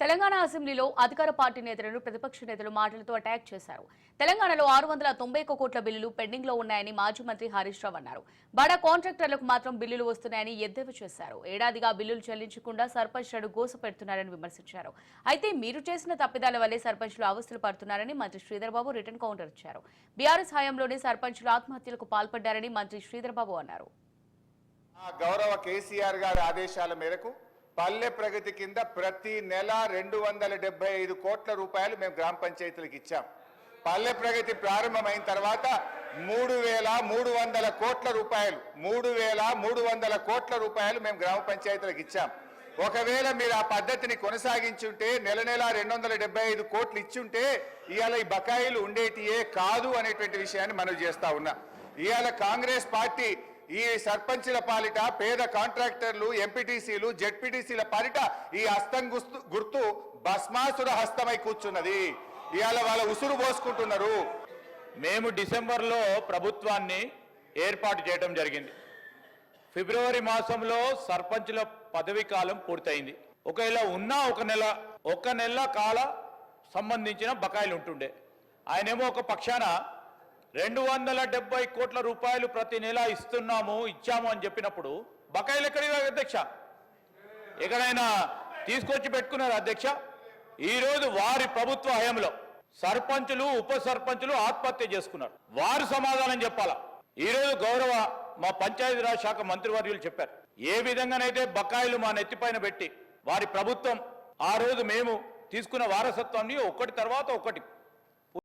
తెలంగాణ అసెంబ్లీలో అధికార పార్టీ నేతలను ప్రతిపక్ష నేతలు మాటలతో అటాక్ చేశారు. తెలంగాణలో ఆరు వందల తొంభై ఒక్క కోట్ల బిల్లులు పెండింగ్లో ఉన్నాయని మాజీ మంత్రి హరీష్ రావు అన్నారు. బడా కాంట్రాక్టర్లకు మాత్రం బిల్లులు వస్తున్నాయని ఎద్దేవా చేశారు. ఏడాదిగా బిల్లులు చెల్లించకుండా సర్పంచ్లను గోస పెడుతున్నారని విమర్శించారు. అయితే మీరు చేసిన తప్పిదాల వల్లే సర్పంచ్లు అవస్థలు పడుతున్నారని మంత్రి శ్రీధర్ బాబు రిటర్న్ కౌంటర్ ఇచ్చారు. బీఆర్ఎస్ హయాంలోనే సర్పంచ్లు ఆత్మహత్యలకు పాల్పడ్డారని మంత్రి శ్రీధర్ బాబు అన్నారు. గౌరవ కేసీఆర్ గారి ఆదేశాల మేరకు పల్లె ప్రగతి కింద ప్రతి నెల రెండు వందల డెబ్బై ఐదు కోట్ల రూపాయలు మేము గ్రామ పంచాయతీలకు ఇచ్చాం. పల్లె ప్రగతి ప్రారంభమైన తర్వాత మూడు వేల మూడు వందల కోట్ల రూపాయలు మూడు వేల మూడు వందల కోట్ల రూపాయలు మేము గ్రామ పంచాయతీలకు ఇచ్చాం. ఒకవేళ మీరు ఆ పద్ధతిని కొనసాగించుంటే నెల నెల రెండు వందల డెబ్బై ఐదు కోట్లు ఇచ్చుంటే ఇవాళ ఈ బకాయిలు ఉండేటియే కాదు అనేటువంటి విషయాన్ని మనం చేస్తా ఉన్నా. ఇవాళ కాంగ్రెస్ పార్టీ ఈ సర్పంచుల పాలిట పేద కాంట్రాక్టర్లు ఎంపీటీసీలు జెడ్పీటీసీల పాలిట ఈ హస్తం గుర్తు భస్మాసుర హస్తమై కూర్చున్నది. ఇవాళ వాళ్ళ ఉసురు పోసుకుంటున్నారు. మేము డిసెంబర్లో ప్రభుత్వాన్ని ఏర్పాటు చేయడం జరిగింది. ఫిబ్రవరి మాసంలో సర్పంచ్ల పదవి కాలం పూర్తయింది. ఒకవేళ ఉన్న ఒక నెల ఒక నెల కాల సంబంధించిన బకాయిలు ఉంటుండే ఆయనేమో ఒక పక్షాన రెండు వందల డెబ్బై కోట్ల రూపాయలు ప్రతి నెల ఇస్తున్నాము ఇచ్చాము అని చెప్పినప్పుడు బకాయిలు ఎక్కడివి అధ్యక్ష? ఎక్కడైనా తీసుకొచ్చి పెట్టుకున్నారు అధ్యక్ష? ఈరోజు వారి ప్రభుత్వ హయంలో సర్పంచులు ఉప సర్పంచులు ఆత్మహత్య చేసుకున్నారు. వారు సమాధానం చెప్పాలా? ఈరోజు గౌరవ మా పంచాయతీరాజ్ శాఖ మంత్రివర్యులు చెప్పారు. ఏ విధంగానైతే బకాయిలు మా నెత్తిపైన పెట్టి వారి ప్రభుత్వం ఆ రోజు మేము తీసుకున్న వారసత్వాన్ని ఒకటి తర్వాత ఒకటి